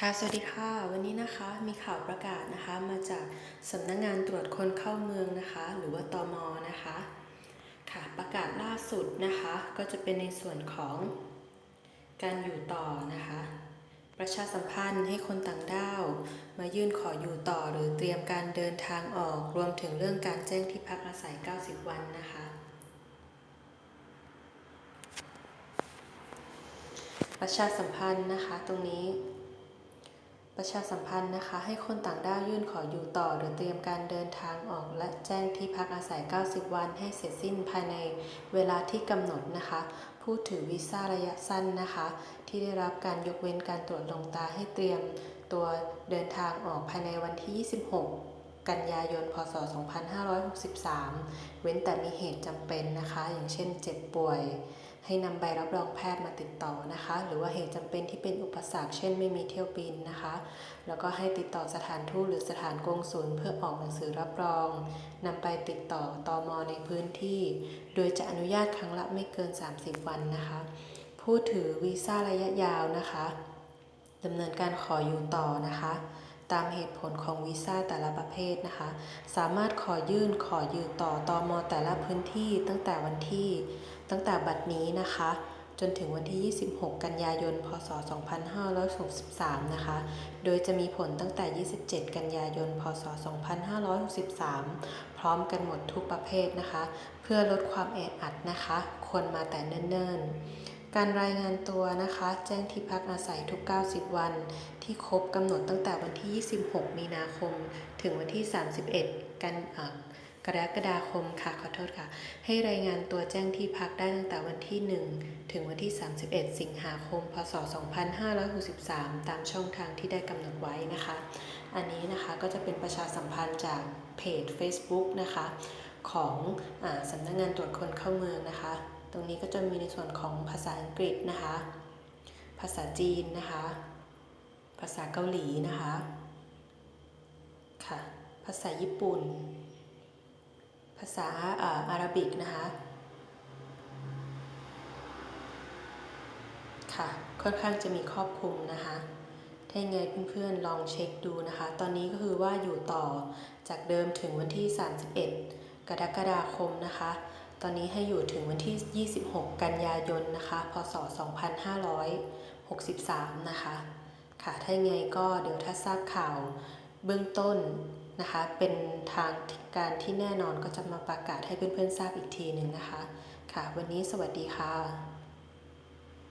ค่ะ สวัสดีค่ะ วันนี้นะคะมีข่าวประกาศนะคะมาจากสำนักงงานตรวจคนเข้าเมืองนะคะ หรือว่าตมนะคะค่ะประกาศล่าสุดนะคะ ก็จะเป็นในส่วนของการอยู่ต่อนะคะ ประชาสัมพันธ์ให้คนต่างด้าว มายื่นขออยู่ต่อหรือเตรียมการเดินทางออกรวมถึงเรื่องการแจ้งที่พักอาศัย 90 วันนะคะประชาสัมพันธ์นะคะตรงนี้ ประชาสัมพันธ์นะคะ ให้คนต่างด้าวยื่นขออยู่ต่อ หรือเตรียมการเดินทางออกและแจ้งที่พักอาศัย 90 วัน ให้เสร็จสิ้นภายในเวลาที่กำหนดนะคะ ผู้ถือวีซ่าระยะสั้นนะคะ ที่ได้รับการยกเว้นการตรวจลงตาให้เตรียมตัวเดินทางออกภายในวันที่ 26กันยายน พศ 2563 เว้นแต่มีเหตุจำเป็นนะคะ อย่างเช่นเจ็บป่วย ให้นำใบรับรองแพทย์มาติดต่อนะคะ หรือว่าเหตุจำเป็นที่เป็นอุปสรรคเช่นไม่มีเที่ยวบินนะคะ แล้วก็ให้ติดต่อสถานทูตหรือสถานกงสุลเพื่อออกหนังสือรับรองนำไปติดต่อตอมในพื้นที่ โดยจะอนุญาตครั้งละไม่เกิน 30 วันนะคะ ผู้ถือวีซ่าระยะยาวนะคะดำเนินการขออยู่ต่อนะคะ ตามเหตุผลของวีซ่าแต่ละประเภทนะคะ สามารถขอยื่นขอยู่ต่อตอมแต่ละพื้นที่ตั้งแต่วันที่ตั้งแต่บัดนี้นะคะ จนถึงวันที่ 26 กันยายน พศ 2563 นะคะ โดยจะมีผลตั้งแต่ 27 กันยายน พศ 2563 พร้อมกันหมดทุกประเภทนะคะ เพื่อลดความแออัดนะคะ ควรมาแต่เนิ่นๆ การรายงานตัวนะคะ แจ้งที่พักอาศัยทุก 90 วัน ที่ครบกำหนดตั้งแต่วันที่ 26 มีนาคม ถึงวันที่ 31 กันกรกฎาคมค่ะขอโทษค่ะ ให้รายงานตัวแจ้งที่พักได้ตั้งแต่วันที่ 1 ถึงวันที่ 31 สิงหาคม พศ 2563 ตามช่องทางที่ได้กำหนดไว้นะคะ อันนี้นะคะก็จะเป็นประชาสัมพันธ์จากเพจ Facebook นะคะ ของอสำนักงงานตรวจคนเข้าเมืองนะคะ รงนี้ก็จะมีในส่วนของภาษาอังกฤษนะคะ ภาษาจีนนะคะ ภาษาเกาหลีนะคะ ค่ะ ภาษาญี่ปุ่น ภาษาอาหรับิกนะคะ ค่ะ ค่อนข้างจะมีครอบคลุมนะคะถ้ายังไงเพื่อนๆลองเช็คดูนะคะ ตอนนี้ก็คือว่าอยู่ต่อจากเดิมถึงวันที่ 31 กรกฎาคมนะคะ ตอนนี้ให้อยู่ถึงวันที่ 26 กันยายนนะคะ พศ 2563 นะคะ ค่ะ ถ้ายังไงก็เดี๋ยวถ้าทราบข่าวเบื้องต้นนะคะ เป็นทางการที่แน่นอนก็จะมาประกาศให้เพื่อนๆทราบอีกทีหนึ่งนะคะ ค่ะ วันนี้สวัสดีค่ะ